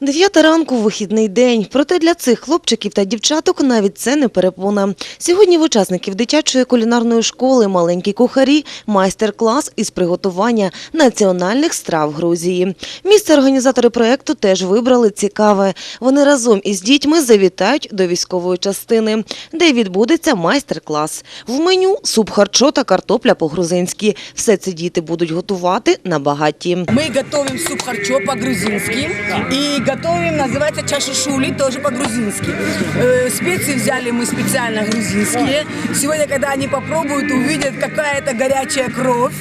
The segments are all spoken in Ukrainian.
Дев'ята ранку вихідний день. Проте для цих хлопчиків та дівчаток навіть це не перепона. Сьогодні в учасників дитячої кулінарної школи маленькі кухарі майстер-клас із приготування національних страв Грузії. Місце організатори проекту теж вибрали цікаве. Вони разом із дітьми завітають до військової частини, де відбудеться майстер-клас. В меню суп харчо та картопля по-грузинськи. Все це діти будуть готувати на багатті. Мы готовим суп харчо по-грузински и готовим, называется чаша шули, тоже по-грузински. Э, специи взяли мы специально грузинские. Сегодня, когда они попробуют, увидят, какая это горячая кровь.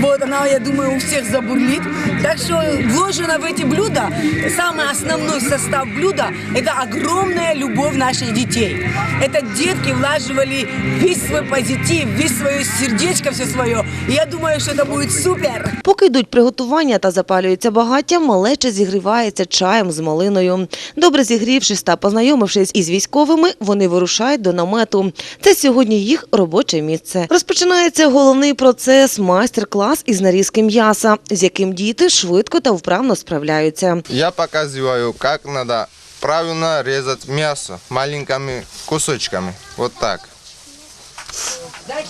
Вот она, я думаю, у всех забурлит. Так что вложено в эти блюда, самый основной состав блюда, это огромная любовь наших детей. Это детки влаживали весь свой позитив, весь свое сердечко, все свое. И я думаю, что это будет супер. Поки йдуть приготування та запалюється багаття, малеча зігрівається чаєм з малиною. Добре зігрівшись та познайомившись із військовими, вони вирушають до намету. Це сьогодні їх робоче місце. Розпочинається головний процес майстер-клас із нарізки м'яса, з яким діти швидко та вправно справляються. Я показываю, как надо правильно резать мясо маленькими кусочками. Вот так.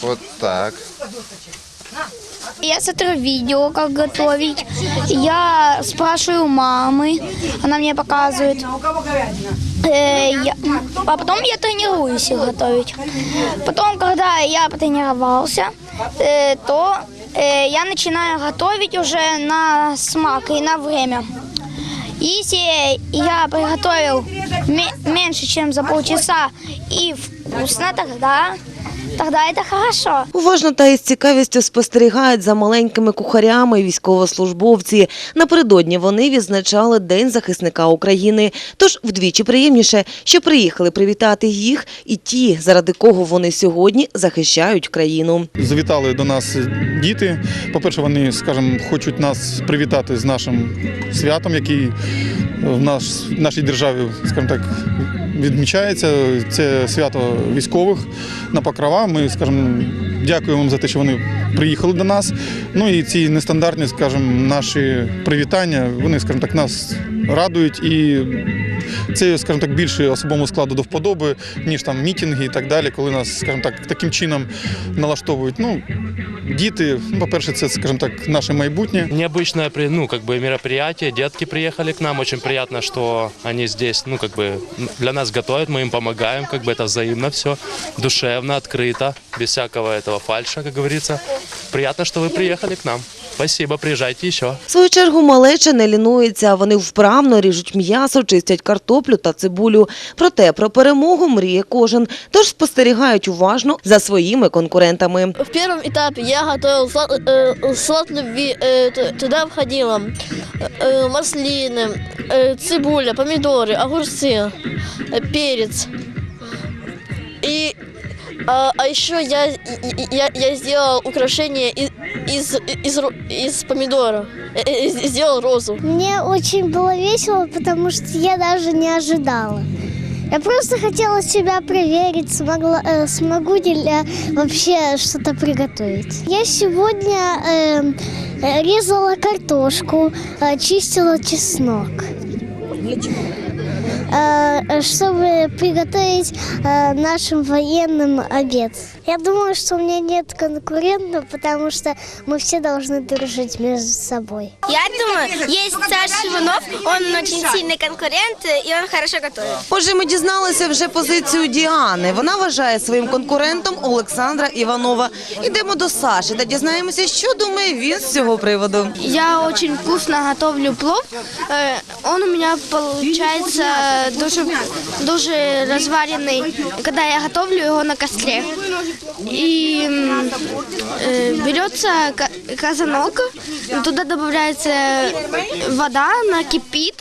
Вот так. Я смотрю видео, как готовить. Я спрашиваю у мамы, она мне показывает. Э, я- а потом я тренируюсь их готовить. Потом, когда я потренировался, э, то э, я начинаю готовить уже на смак и на время. Если я приготовил меньше, чем за полчаса и вкусно, тогда, тогда это хорошо. Уважно та із цікавістю спостерігають за маленькими кухарями і військовослужбовці. Напередодні вони відзначали День захисника України. Тож вдвічі приємніше, що приїхали привітати їх і ті, заради кого вони сьогодні захищають країну. Завітали до нас діти. По-перше, вони, скажімо, хочуть нас привітати з нашим святом, який в наш, в нашій державі, скажімо так, відмічається. Це свято військових на покрова. Ми, скажімо, дякуємо за те, що вони приїхали до нас. Ну і ці нестандартні, скажімо, наші привітання, вони, скажімо так, нас радують і це, скажімо так, більше особовому складу до вподоби, ніж там мітинги і так далі, коли нас, скажімо так, таким чином налаштовують. Ну, діти, ну, по-перше, це, скажімо так, наше майбутнє. Необычное при- ну, как бы мероприятие. Детки приехали к нам. Очень приятно, что они здесь, ну, как бы для нас готовят, мы им помогаем, как бы это взаимно все, душевно, открыто, без всякого этого фальша, как говорится. Приятно, что вы приехали к нам. Спасибо, приезжайте еще. В свою чергу малеча не лінується. Вони вправно ріжуть м'ясо, чистять картоплю та цибулю. Проте про перемогу мріє кожен. Тож спостерігають уважно за своїми конкурентами. В первом этапе я готовил салат, э, салат любви. Э, т- туда входило э, маслины, э, цибуля, помидоры, огурцы, э, перец. И а, а еще я, и- и- я, я сделал украшение и- из, из, ро- из помидора. Э, э, Сделал розу. Мне очень было весело, потому что я даже не ожидала. Я просто хотела себя проверить, смогла, э, смогу ли я вообще что-то приготовить. Я сегодня э, э, резала картошку, э, чистила чеснок. Э, чтобы приготовить э, нашим военным обед. Я думаю, что у меня нет конкурентов, потому что мы все должны дружить между собой. Я думаю, есть Саша Иванов, он очень сильный конкурент, и он хорошо готовит. Отже, ми дізналися вже позицію Діани. Вона вважає своїм конкурентом Олександра Іванова. Ідемо до Саші та дізнаємося, що думає він з цього приводу. Я очень вкусно готовлю плов. Э, Он у меня получается дуже, дуже разваренный, когда я готовлю его на костре. И м, э, берется ка- казанок, туда добавляется вода, она кипит.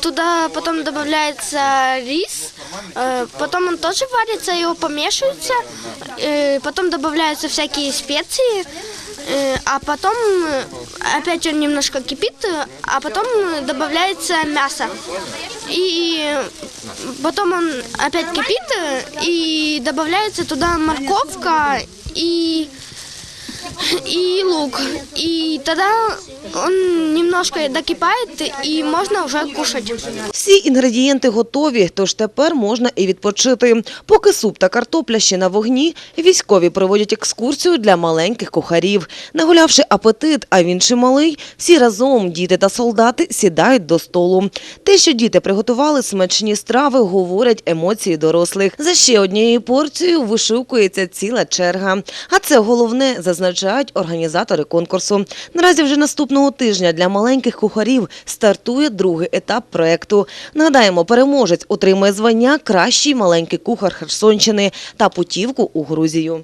Туда потом добавляется рис, э, потом он тоже варится, его помешивается, э, потом добавляются всякие специи, э, а потом э, опять он немножко кипит, э, а потом э, добавляется мясо. И потом он опять кипит, э, и добавляется туда морковка и и лук. И тогда он немножко докипает, и можно уже кушать. Всі інгредієнти готові, тож тепер можна і відпочити. Поки суп та картопля ще на вогні, військові проводять екскурсію для маленьких кухарів. Нагулявши апетит, а він чималий, всі разом, діти та солдати, сідають до столу. Те, що діти приготували смачні страви, говорять емоції дорослих. За ще однією порцією вишукується ціла черга. А це головне, зазначають організатори конкурсу. Наразі вже наступного тижня для маленьких кухарів стартує другий етап проекту. Нагадаємо, переможець отримує звання Кращий маленький кухар Херсонщини та путівку у Грузію.